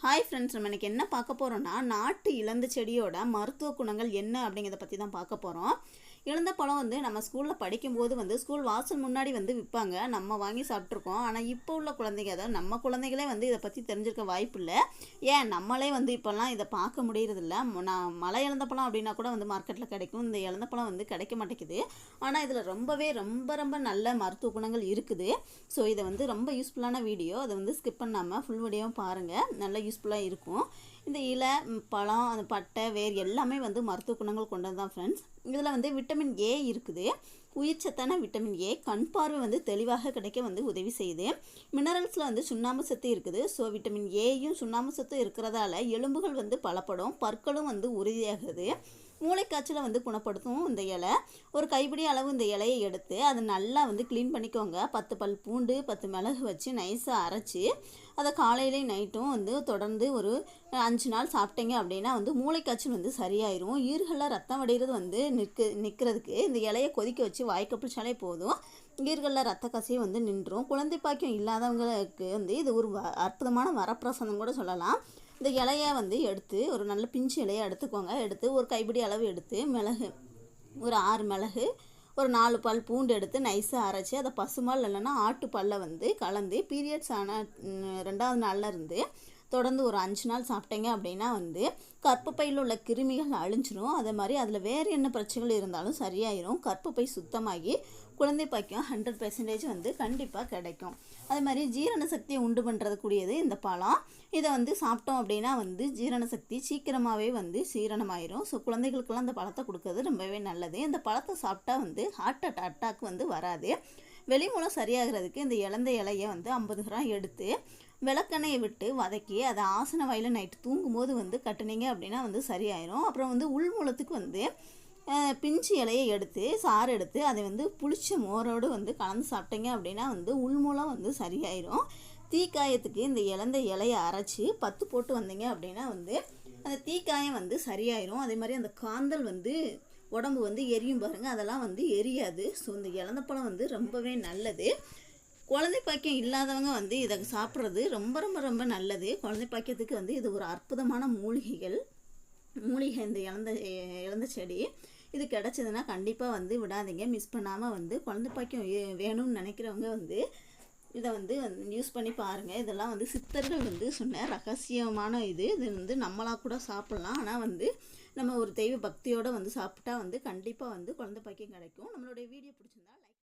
Hi friends நம்ம இன்னைக்கு என்ன பார்க்க போகிறோன்னா நாட்டு இழந்த செடியோட மருத்துவ குணங்கள் என்ன அப்படிங்கிறத பற்றி தான் பார்க்க போகிறோம் இழந்த பழம் வந்து நம்ம ஸ்கூலில் படிக்கும்போது வந்து ஸ்கூல் வாசல் முன்னாடி வந்து விற்பாங்க. நம்ம வாங்கி சாப்பிட்ருக்கோம் ஆனால் இப்போ உள்ள குழந்தைங்க அதாவது நம்ம குழந்தைகளே வந்து இதை பற்றி தெரிஞ்சிருக்க வாய்ப்பு இல்லை. ஏன்? நம்மளே வந்து இப்போல்லாம் இதை பார்க்க முடியறதில்ல. நான் மலை இழந்த பழம் அப்படின்னா கூட வந்து மார்க்கெட்டில் கிடைக்கும். இந்த இழந்த பழம் வந்து கிடைக்க மாட்டேங்குது. ஆனால் இதில் ரொம்பவே ரொம்ப ரொம்ப நல்ல மருத்துவ குணங்கள் இருக்குது. ஸோ இதை வந்து ரொம்ப யூஸ்ஃபுல்லான வீடியோ அதை வந்து ஸ்கிப் பண்ணாமல் ஃபுல் வீடியோவும் பாருங்கள் நல்லா யூஸ்ஃபுல்லாக இருக்கும். இந்த இலை பழம் அந்த பட்டை வேர் எல்லாமே வந்து மருத்துவ குணங்கள் கொண்டது தான் ஃப்ரெண்ட்ஸ் இதில் வந்து விட்டமின் ஏ இருக்குது. உயிர் சத்தான விட்டமின் ஏ கண் பார்வை வந்து தெளிவாக கிடைக்க வந்து உதவி செய்யுது. மினரல்ஸில் வந்து சுண்ணாம்பு சத்து இருக்குது. ஸோ விட்டமின் ஏயும் சுண்ணாம்பு சத்தும் இருக்கிறதால எலும்புகள் வந்து பலப்படும். பற்களும் வந்து உறுதியாகுது மூளைக்காய்ச்சலை வந்து குணப்படுத்தும் இந்த இலை. ஒரு கைப்பிடி அளவு இந்த இலையை எடுத்து அதை நல்லா வந்து க்ளீன் பண்ணிக்கோங்க. பத்து பல் பூண்டு பத்து மிளகு வச்சு நைஸாக அரைச்சி அதை காலையிலையும் நைட்டும் வந்து தொடர்ந்து ஒரு அஞ்சு நாள் சாப்பிட்டீங்க அப்படின்னா வந்து மூளைக்காய்ச்சல் வந்து சரியாயிரும். ஈர்களில் ரத்தம் வடிகிறது வந்து நிற்க நிற்கிறதுக்கு இந்த இலையை கொதிக்க வச்சு வாய்க்க பிடிச்சாலே போதும். ஈர்களில் ரத்த கசியும் வந்து நின்றும். குழந்தை பாக்கியம் இல்லாதவங்களுக்கு வந்து இது ஒரு வ- அற்புதமான வரப்பிரசாதம் கூட சொல்லலாம். இந்த இலையை வந்து எடுத்து ஒரு நல்ல பிஞ்சு இலையை எடுத்துக்கோங்க. எடுத்து ஒரு கைப்பிடி அளவு எடுத்து மிளகு ஒரு ஆறு மிளகு ஒரு நாலு பல் பூண்டு எடுத்து நைஸாக அரைச்சி அதை பசுமால் இல்லைன்னா ஆட்டு வந்து கலந்து பீரியட்ஸ் ஆன ரெண்டாவது நாள்ல இருந்து தொடர்ந்து ஒரு அஞ்சு நாள் சாப்பிட்டீங்க அப்படின்னா வந்து கற்பப்பையில் உள்ள கிருமிகள் அழிஞ்சிரும். அதே மாதிரி அதில் வேறு என்ன பிரச்சனைகள் இருந்தாலும் சரியாயிரும். கற்பப்பை சுத்தமாகி குழந்தை பாக்கியம் ஹண்ட்ரட் பெர்சன்டேஜ் வந்து கண்டிப்பாக கிடைக்கும். அதே மாதிரி ஜீரண சக்தியை உண்டு பண்ணுறதுக்கூடியது இந்த பழம். இதை வந்து சாப்பிட்டோம் அப்படின்னா வந்து ஜீரண சக்தி சீக்கிரமாகவே வந்து சீரணமாயிரும். ஸோ குழந்தைகளுக்கெல்லாம் இந்த பழத்தை கொடுக்கறது ரொம்பவே நல்லது. இந்த பழத்தை சாப்பிட்டா வந்து ஹார்ட் அட்டாக் வந்து வராது. வெளிமூலம் சரியாகிறதுக்கு இந்த இழந்த இலையை வந்து ஐம்பது கிராம் எடுத்து விளக்கெண்ணெயை விட்டு வதக்கி அதை ஆசன வாயில் நைட்டு தூங்கும்போது வந்து கட்டுனீங்க அப்படின்னா வந்து சரியாயிரும். அப்புறம் வந்து உள்மூலத்துக்கு வந்து பிஞ்சு இலையை எடுத்து சாறு எடுத்து அதை வந்து புளிச்ச மோரோடு வந்து கலந்து சாப்பிட்டீங்க அப்படின்னா வந்து உள்மூலம் வந்து சரியாயிரும். தீக்காயத்துக்கு இந்த இழந்த இலையை அரைச்சி பத்து போட்டு வந்தீங்க அப்படின்னா வந்து அந்த தீக்காயம் வந்து சரியாயிரும். அதே மாதிரி அந்த காந்தல் வந்து உடம்பு வந்து எரியும் பாருங்கள் அதெல்லாம் வந்து எரியாது. ஸோ இந்த இழந்த பழம் வந்து ரொம்பவே நல்லது. குழந்தை பாக்கியம் இல்லாதவங்க வந்து இதை சாப்பிட்றது ரொம்ப ரொம்ப ரொம்ப நல்லது. குழந்தை பாக்கியத்துக்கு வந்து இது ஒரு அற்புதமான மூலிகைகள். மூலிகை இந்த இழந்த இழந்த செடி. இது கிடச்சதுன்னா கண்டிப்பாக வந்து விடாதீங்க. மிஸ் பண்ணாமல் வந்து குழந்தை பாக்கியம் வே- வேணும்னு நினைக்கிறவங்க வந்து இதை வந்து யூஸ் பண்ணி பாருங்கள் இதெல்லாம் வந்து சித்தர்கள் வந்து சொன்ன ரகசியமான இது. இது வந்து நம்மளாக கூட சாப்பிட்லாம். ஆனால் வந்து நம்ம ஒரு தெய்வ பக்தியோடு வந்து சாப்பிட்டா வந்து கண்டிப்பாக வந்து குழந்தை பாக்கியம் கிடைக்கும். நம்மளுடைய வீடியோ பிடிச்சிருந்தா